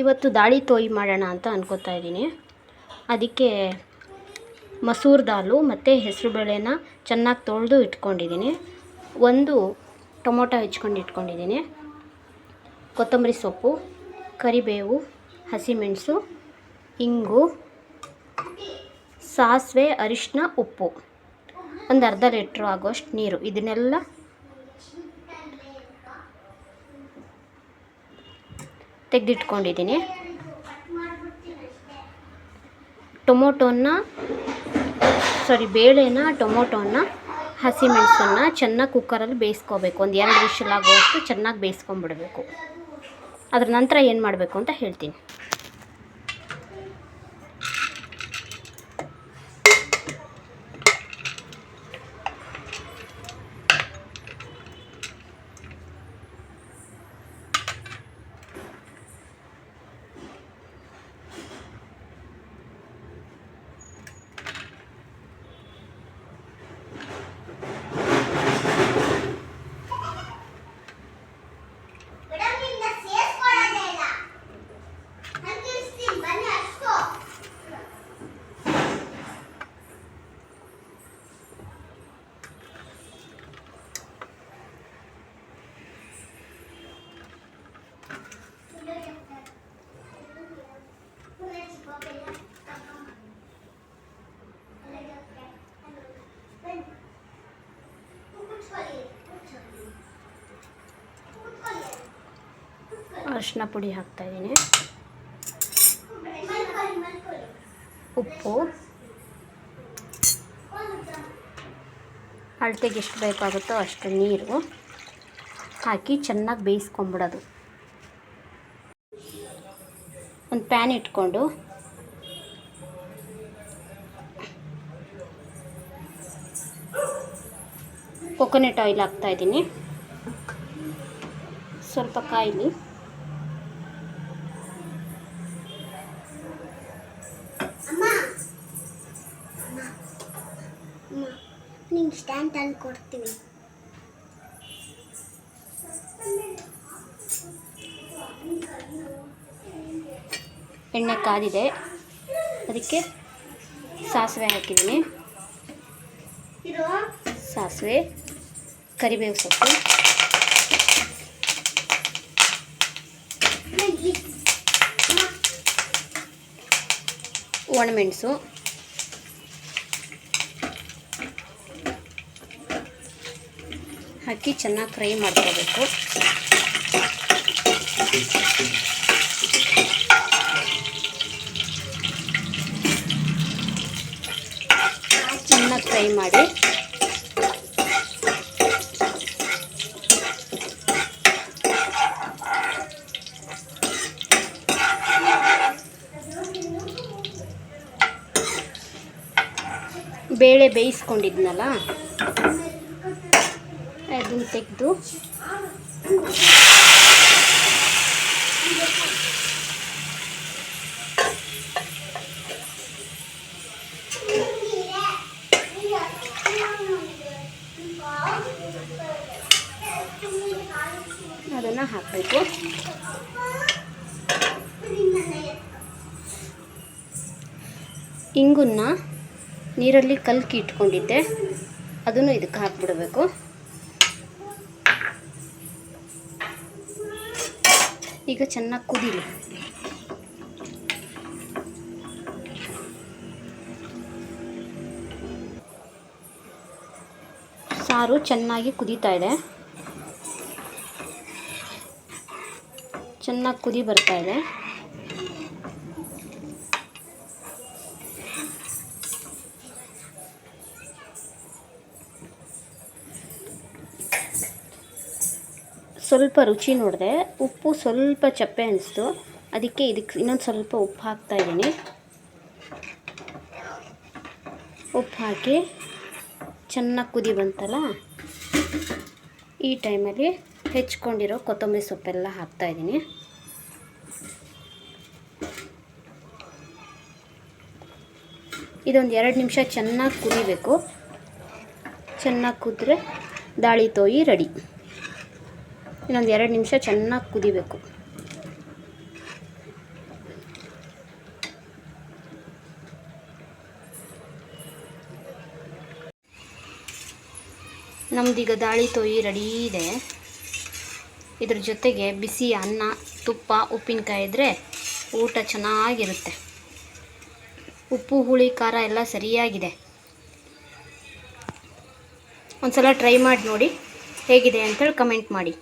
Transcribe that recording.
ಇವತ್ತು ದಾಳಿ ತೋಯಿ ಮಾಡೋಣ ಅಂತ ಅನ್ಕೋತಾ ಇದ್ದೀನಿ. ಅದಕ್ಕೆ ಮಸೂರ್ ದಾಲು ಮತ್ತು ಹೆಸರುಬೇಳೆನ ಚೆನ್ನಾಗಿ ತೊಳೆದು ಇಟ್ಕೊಂಡಿದ್ದೀನಿ. ಒಂದು ಟೊಮೊಟೊ ಹೆಚ್ಕೊಂಡು ಇಟ್ಕೊಂಡಿದ್ದೀನಿ. ಕೊತ್ತಂಬರಿ ಸೊಪ್ಪು, ಕರಿಬೇವು, ಹಸಿಮೆಣಸು, ಇಂಗು, ಸಾಸಿವೆ ಅರಿಶಿನ ಉಪ್ಪು. ಒಂದು ಅರ್ಧ ಲೀಟ್ರ್ ಆಗೋಷ್ಟು ನೀರು. ಇದನ್ನೆಲ್ಲ ತೆಗೆದಿಟ್ಕೊಂಡಿದ್ದೀನಿ. ಟೊಮೊಟೊನ ಸಾರಿ ಬೇಳೆನ, ಟೊಮೊಟೊನ, ಹಸಿಮೆಣಸನ್ನು ಚೆನ್ನಾಗಿ ಕುಕ್ಕರಲ್ಲಿ ಬೇಯಿಸ್ಕೋಬೇಕು. ಒಂದು ಎರಡು ವಿಷಲ್ ಆಗುವಷ್ಟು ಚೆನ್ನಾಗಿ ಬೇಯಿಸ್ಕೊಂಬಿಡ್ಬೇಕು ಅದ್ರ ನಂತರ ಏನು ಮಾಡಬೇಕು ಅಂತ ಹೇಳ್ತೀನಿ. ಅರಿಶಿನ ಪುಡಿ ಮಲ್ಕೊಳ್ಳಿ ಮಲ್ಕೊಳ್ಳಿ ಉಪ್ಪು. ಅಳತೆಗೆ ಎಷ್ಟು ಬೇಕಾಗುತ್ತೋ ಅಷ್ಟು ನೀರು ಹಾಕಿ ಚೆನ್ನಾಗಿ ಬೇಯಿಸ್ಕೊಂಬಿಡೋದು. ಒಂದು ಪ್ಯಾನ್ ಇಟ್ಕೊಂಡು ಕೊಕೊನೆಟ್ ಆಯಿಲ್ ಹಾಕ್ತಾಯಿದ್ದೀನಿ ಸ್ವಲ್ಪ ಕಾಯಿಲಿ. ಸ್ಟ್ಯಾಂಡ್ ತಂದು ಕೊಡ್ತೀನಿ ಎಣ್ಣೆ ಕಾದಿದೆ. ಅದಕ್ಕೆ ಸಾಸಿವೆ ಹಾಕಿದ್ದೀನಿ. ಸಾಸಿವೆ ಕರಿಬೇವು ಸೊಪ್ಪು. ಒಣಮೆಣಸು. ಹಾಕಿ ಚೆನ್ನಾಗಿ ಫ್ರೈ ಮಾಡ್ಕೋಬೇಕು. ಚೆನ್ನಾಗಿ ಫ್ರೈ ಮಾಡಿ. ಬೇಳೆ ಬೇಯಿಸ್ಕೊಂಡಿದ್ನಲ್ಲ? ಅದನ್ನು ತೆಗೆದು. ಅದನ್ನು ಹಾಕಬೇಕು. ಇಂಗುನ್ನ ನೀರಲ್ಲಿ ಕಲ್ಕಿ ಇಟ್ಕೊಂಡಿದ್ದೆ. ಅದನ್ನು ಇದಕ್ಕೆ ಹಾಕ್ಬಿಡಬೇಕು. ಈಗ ಚೆನ್ನಾಗಿ ಕುದೀಲಿ. ಸಾರು ಚೆನ್ನಾಗಿ ಕುದೀತಾ ಇದೆ. ಚೆನ್ನಾಗಿ ಕುದಿ ಬರ್ತಾ ಇದೆ. ಸ್ವಲ್ಪ ರುಚಿ ನೋಡಿದೆ. ಉಪ್ಪು ಸ್ವಲ್ಪ ಚಪ್ಪೆ ಅನಿಸ್ತು. ಅದಕ್ಕೆ ಇದಕ್ಕೆ ಇನ್ನೊಂದು ಸ್ವಲ್ಪ ಉಪ್ಪು ಹಾಕ್ತಾ ಇದ್ದೀನಿ. ಉಪ್ಪು ಹಾಕಿ ಚೆನ್ನಾಗಿ ಕುದಿ ಬಂತಲ್ಲ? ಈ ಟೈಮಲ್ಲಿ ಹೆಚ್ಕೊಂಡಿರೋ ಕೊತ್ತಂಬರಿ ಸೊಪ್ಪೆಲ್ಲ ಹಾಕ್ತಾ ಇದ್ದೀನಿ. ಇದೊಂದು ಎರಡು ನಿಮಿಷ ಚೆನ್ನಾಗಿ ಕುದಿಬೇಕು. ಚೆನ್ನಾಗಿ ಕುದ್ರೆ ದಾಳಿ ತೋಯಿ ರೆಡಿ. ಇನ್ನೊಂದು ಎರಡು ನಿಮಿಷ ಚೆನ್ನಾಗಿ ಕುದಿಬೇಕು. ನಮ್ದೀಗ ದಾಳಿ ತೊಯಿ ರೆಡಿ ಇದೆ. ಇದ್ರ ಜೊತೆಗೆ ಬಿಸಿ ಅನ್ನ, ತುಪ್ಪ, ಉಪ್ಪಿನಕಾಯಿ ಇದ್ದರೆ ಊಟ ಚೆನ್ನಾಗಿರುತ್ತೆ. ಉಪ್ಪು, ಹುಳಿ, ಖಾರ ಎಲ್ಲ ಸರಿಯಾಗಿದೆ. ಒಂದು ಸಲ ಟ್ರೈ ಮಾಡಿ ನೋಡಿ ಹೇಗಿದೆ ಅಂತೇಳಿ ಕಮೆಂಟ್ ಮಾಡಿ.